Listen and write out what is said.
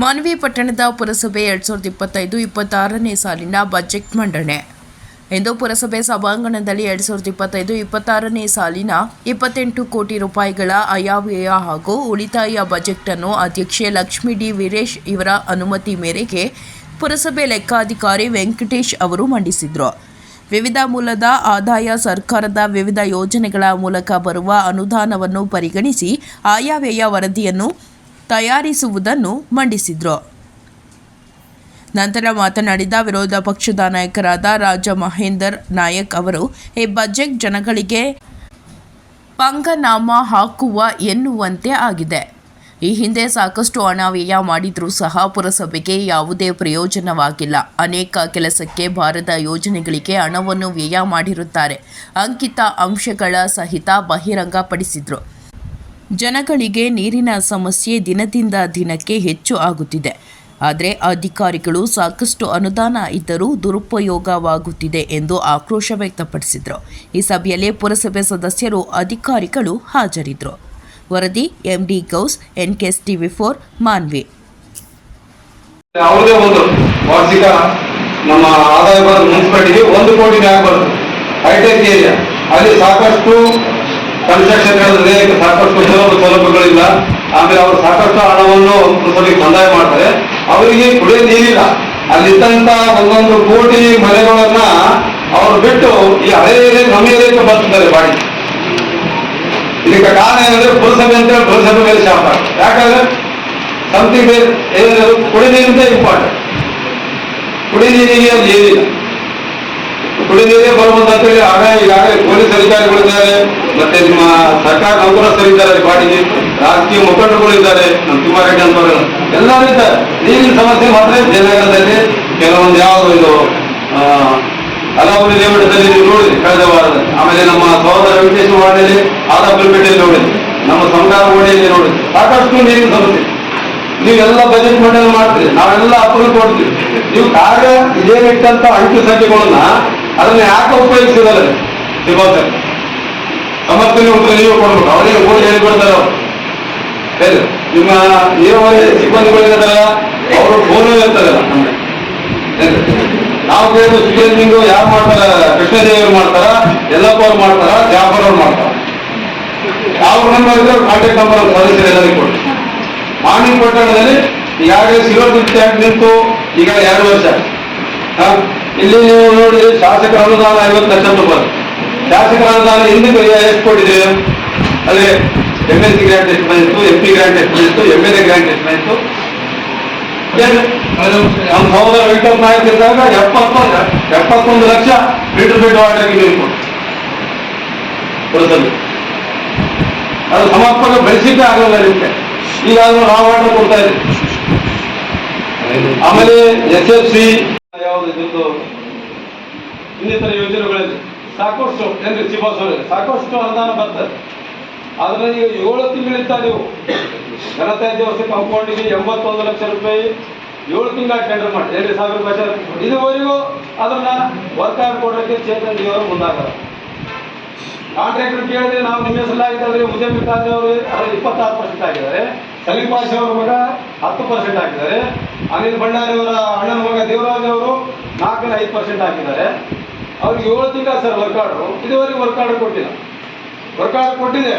ಮಾನ್ವಿ ಪಟ್ಟಣದ ಪುರಸಭೆ ಎರಡ್ ಸಾವಿರದ ಇಪ್ಪತ್ತೈದು, ಇಪ್ಪತ್ತಾರನೇ ಸಾಲಿನ ಬಜೆಟ್ ಮಂಡನೆ. ಇಂದು ಪುರಸಭೆ ಸಭಾಂಗಣದಲ್ಲಿ ಎರಡ್ ಸಾವಿರದ ಇಪ್ಪತ್ತೈದು, ಇಪ್ಪತ್ತಾರನೇ ಸಾಲಿನ ಇಪ್ಪತ್ತೆಂಟು ಕೋಟಿ ರೂಪಾಯಿಗಳ ಆಯವ್ಯಯ ಹಾಗೂ ಉಳಿತಾಯ ಬಜೆಟ್ ಅನ್ನು ಅಧ್ಯಕ್ಷೆ ಲಕ್ಷ್ಮೀ ಡಿ. ವೀರೇಶ್ ಇವರ ಅನುಮತಿ ಮೇರೆಗೆ ಪುರಸಭೆ ಲೆಕ್ಕಾಧಿಕಾರಿ ವೆಂಕಟೇಶ್ ಅವರು ಮಂಡಿಸಿದರು. ವಿವಿಧ ಮೂಲದ ಆದಾಯ, ಸರ್ಕಾರದ ವಿವಿಧ ಯೋಜನೆಗಳ ಮೂಲಕ ಬರುವ ಅನುದಾನವನ್ನು ಪರಿಗಣಿಸಿ ಆಯವ್ಯಯ ವರದಿಯನ್ನು ತಯಾರಿಸುವುದನ್ನು ಮಂಡಿಸಿದರು. ನಂತರ ಮಾತನಾಡಿದ ವಿರೋಧ ಪಕ್ಷದ ನಾಯಕರಾದ ರಾಜ ಮಹೇಂದರ್ ನಾಯಕ್ ಅವರು ಈ ಬಜೆಟ್ ಜನಗಳಿಗೆ ಪಂಗನಾಮ ಹಾಕುವ ಎನ್ನುವಂತೆ ಆಗಿದೆ. ಈ ಹಿಂದೆ ಸಾಕಷ್ಟು ಹಣ ವ್ಯಯ ಮಾಡಿದರೂ ಸಹ ಪುರಸಭೆಗೆ ಯಾವುದೇ ಪ್ರಯೋಜನವಾಗಿಲ್ಲ. ಅನೇಕ ಕೆಲಸಕ್ಕೆ ಬಾರದ ಯೋಜನೆಗಳಿಗೆ ಹಣವನ್ನು ವ್ಯಯ ಮಾಡಿರುತ್ತಾರೆ. ಅಂಕಿತ ಅಂಶಗಳ ಸಹಿತ ಬಹಿರಂಗಪಡಿಸಿದರು. ಜನಗಳಿಗೆ ನೀರಿನ ಸಮಸ್ಯೆ ದಿನದಿಂದ ದಿನಕ್ಕೆ ಹೆಚ್ಚು ಆಗುತ್ತಿದೆ. ಆದರೆ ಅಧಿಕಾರಿಗಳು ಸಾಕಷ್ಟು ಅನುದಾನ ಇದ್ದರೂ ದುರುಪಯೋಗವಾಗುತ್ತಿದೆ ಎಂದು ಆಕ್ರೋಶ ವ್ಯಕ್ತಪಡಿಸಿದರು. ಈ ಸಭೆಯಲ್ಲಿ ಪುರಸಭೆ ಸದಸ್ಯರು, ಅಧಿಕಾರಿಗಳು ಹಾಜರಿದ್ದರು ವರದಿ, MD Ghouse N NKS TV four, Manvi. ಯಾವುದೇ ಒಂದು ವಾರ್ಷಿಕ ನಮ್ಮ ಆದಾಯ ಬರೋದು ಕೋಟಿ ಹೈಟೆಕ್ ಏರಿಯಾ ಅಲ್ಲಿ ಸಾಕಷ್ಟು ಕನ್ಸ್ಟ್ರಕ್ಷನ್ ನಡೆದಿದೆ ಸಾಕಷ್ಟು ಸೌಲಭ್ಯ ಸೌಲಭ್ಯಗಳಿಲ್ಲ. ಆಮೇಲೆ ಅವರು ಸಾಕಷ್ಟು ಹಣವನ್ನು ಪುರಸಭೆಗೆ ಕಂದಾಯ ಮಾಡ್ತಾರೆ. ಅವರಿಗೆ ಕುಡಿಯೋ ನೀರಿಲ್ಲ. ಅಲ್ಲಿದ್ದಂತ ಒಂದೊಂದು ಕೋಟಿ ಮನೆಗಳನ್ನ ಅವರು ಬಿಟ್ಟು ಈ ಹಳೆ ಏರಿಯಾ ನಮ್ಮ ಏರಿಯಾಕ್ಕೆ ಬರ್ತಿದ್ದಾರೆ ಬಾಡಿ. ಇದಕ್ಕೆ ಕಾರಣ ಏನಂದ್ರೆ ಪುರಸಭೆ ಅಂತ ಹೇಳಿ ಪುರಸಭೆ ಮೇಲೆ ಶಾಪ. ಯಾಕಂದ್ರೆ ಸಂತಿ ಬೇರೆ ಏನಿದೆ ಕುಡಿ ನೀರಿಂದ ಇಂಪಾರ್ಟೆಂಟ್ ಕುಡಿ ನೀರಿಗೆ ಅಲ್ಲಿ ಏನಿಲ್ಲ. ಕುಡಿ ನೀರೇ ಬರುವಂತ ಅಂತೇಳಿ ಆಗ ಈಗಾಗಲೇ ಪೊಲೀಸ್ ಅಧಿಕಾರಿಗಳಿದ್ದಾರೆ, ಮತ್ತೆ ನಿಮ್ಮ ಸರ್ಕಾರ ನೌಕರಸ್ಥರಿದ್ದಾರೆ ಬಾಡಿಗೆ. ರಾಜಕೀಯ ಮುಖಂಡರುಗಳು ಇದ್ದಾರೆ, ನಮ್ಮ ತಿಮ್ಮಾರೆಡ್ಡಿ ಅಂತವರು ಎಲ್ಲರೂ ಇದ್ದಾರೆ. ನೀರಿನ ಸಮಸ್ಯೆ ಮಾತ್ರ ಜಯನಗರದಲ್ಲಿ ಕೆಲವೊಂದು ಯಾವುದು ಇದು ಅಲಾವುದ್ದೀನ್ ಲೇಔಟದಲ್ಲಿ ನೀವು ನೋಡಿದ್ರಿ ಕಳೆದ ವಾರದಲ್ಲಿ. ಆಮೇಲೆ ನಮ್ಮ ಸಹೋದರ ವೆಂಕಟೇಶ್ವರ ವಾರ್ಡಲ್ಲಿ ಆದಾಪುರಪೇಟೆಯಲ್ಲಿ ನೋಡಿದ್ರಿ. ನಮ್ಮ ಸಂಗಾರ ಓಣಿಯಲ್ಲಿ ನೋಡಿದ್ರಿ. ಸಾಕಷ್ಟು ನೀರಿನ ಸಮಸ್ಯೆ. ನೀವೆಲ್ಲ ಬಜೆಟ್ ಮಂಡನೆ ಮಾಡ್ತೀರಿ. ನಾವೆಲ್ಲ ಅಪ್ರೂವ್ ಕೊಡ್ತೀವಿ. ನೀವು ಕಾರ್ಯ ಇದೇ ಇಟ್ಟಂತ ಅಂಕಿ ಸಂಖ್ಯೆಗಳನ್ನ ಅದನ್ನ ಯಾಕೆ ಉಪಯೋಗಿಸಿದ್ದಾರೆ ಸಿಗೋತಾರೆ ಸಮರ್ಥನೆ ಉತ್ತರ ನೀವು ಕೊಡ್ಬೇಕು. ಅವರಿಗೆ ಓಡಿ ಹೇಳಿಕೊಡ್ತಾರೆ ಅವರು. ಹೇಳಿ. ನಿಮ್ಮ ನೀರಾವರಿ ಸಿಬ್ಬಂದಿಗಳಿರ್ತಾರಲ್ಲ ಅವರು ಫೋನ್ ಇರ್ತಾರಲ್ಲ. ನಾವು ಕೇಳಿದ ಸ್ಟೇಜಿಂಗು ಯಾರು ಮಾಡ್ತಾರ? ಕೃಷ್ಣದೇವರು ಮಾಡ್ತಾರ, ಯಲ್ಲಪ್ಪ ಅವ್ರು ಮಾಡ್ತಾರ, ಜಾಫರ್ ಅವ್ರು ಮಾಡ್ತಾರ. ಯಾವ ನಂಬರ್ ಇದ್ರೆ ಕಾಂಟ್ಯಾಕ್ಟ್ ನಂಬರ್ ಸದಸ್ಯರು ಎಲ್ಲರಿಗೂ ಕೊಡಿ ಮಾರ್ನಿಂಗ್ ಪಟ್ಟಣದಲ್ಲಿ ಈಗಾಗಲೇ ಸಿಗೋದು ಟ್ಯಾಂಕ್ ನಿಂತು ಈಗ ಎರಡು ವರ್ಷ? ಇಲ್ಲಿ ನೀವು ನೋಡಿದ್ರೆ ಶಾಸಕರ ಅನುದಾನ ಐವತ್ತು ಲಕ್ಷ ರೂಪಾಯಿ. ಶಾಸಕರ ಅನುದಾನ ಹಿಂದಕ್ಕೆ ಎಷ್ಟು ಕೊಟ್ಟಿದ್ದೀವಿ ಅಲ್ಲಿ ಎಂ ಎಲ್ ಸಿ ಗ್ರಾಂಟ್ ಎಷ್ಟು ಬಂದಿತ್ತು? ಎಂ ಪಿ ಗ್ರಾಂಟ್ ಎಷ್ಟು ಬಂದಿತ್ತು? ಎಂ ಎಲ್ ಎ ಗ್ರಾಂಟ್ ಎಷ್ಟು? ನಮ್ಮ ಸಹೋದರ ವೆಂಕಟ ನಾಯಕ್ ಇದ್ದಾಗ ಎಪ್ಪತ್ತೊಂದು ಎಪ್ಪತ್ತೊಂದು ಲಕ್ಷ ಮೀಟರ್ ಫೀಟ್ ವಾಟರ್ಗೆ ನೀರು ಕೊಟ್ಟು ಅದು ಸಮರ್ಪಕ ಬೆಳೆಸಿದ್ದೇ ಆಗಲ್ಲ ನಿಮಗೆ. ಈಗ ನಾವು ವಾಟರ್ ಕೊಡ್ತಾ ಇದ್ದೀವಿ. ಆಮೇಲೆ ಎಸ್ ಎಸ್ ಸಿ ಯಾವುದು ಇದ್ರದ್ದು ಇನ್ನಿತರ ಯೋಜನೆಗಳಲ್ಲಿ ಸಾಕಷ್ಟು ಏನ್ರಿ ಚಿಬಾಸ್ ಅವರಿಗೆ ಸಾಕಷ್ಟು ಅನುದಾನ ಬರ್ತದೆ. ಆದ್ರೆ ಈಗ ಏಳು ತಿಂಗಳಿಂದ ನೀವು? ಜನತಾ ದಿವಸ ಕಂಪೌಂಡಿಗೆ ಎಂಬತ್ತೊಂದು ಲಕ್ಷ ರೂಪಾಯಿ ಏಳು ತಿಂಗಳ ಟೆಂಡರ್ ಮಾಡಿ. ಎರಡು ಸಾವಿರ ರೂಪಾಯಿ ಇದುವರೆಗೂ ಅದನ್ನ ಆರ್ಡ್ ಕೊಡೋಕ್ಕೆ ಚೇತನ್ ದೇವರು ಮುಂದಾಗಲ್ಲ. ಕಾಂಟ್ರಾಕ್ಟರ್ ಕೇಳಿದ್ರೆ ನಾವು ನಿಮ್ಮ ಹೆಸರಾಗಿದ್ದಾರೆ ಉದ್ಯಮಿ ಖಾತೆ ಅವರು ಇಪ್ಪತ್ತಾರು ಪರ್ಸೆಂಟ್ ಆಗಿದ್ದಾರೆ. ಸಲೀಂ ಪಾಷಾ ಅವರ ಮಗ ಹತ್ತು ಪರ್ಸೆಂಟ್ ಹಾಕಿದ್ದಾರೆ. ಅನಿಲ್ ಭಂಡಾರಿ ಅವರ ಅಣ್ಣನ ಮಗ ದೇವರಾಜ್ ಅವರು ನಾಲ್ಕನೇ ಐದು ಪರ್ಸೆಂಟ್ ಹಾಕಿದ್ದಾರೆ. ಅವ್ರಿಗೆ ಏಳು ತಿಂಗಳ ಸರ್ ವರ್ಕ್ ಆರ್ಡ್ರು ಇದುವರೆಗೆ ವರ್ಕ್ ಆರ್ಡರ್ ಕೊಟ್ಟಿಲ್ಲ. ವರ್ಕ್ ಆರ್ಡರ್ ಕೊಟ್ಟಿದೆ.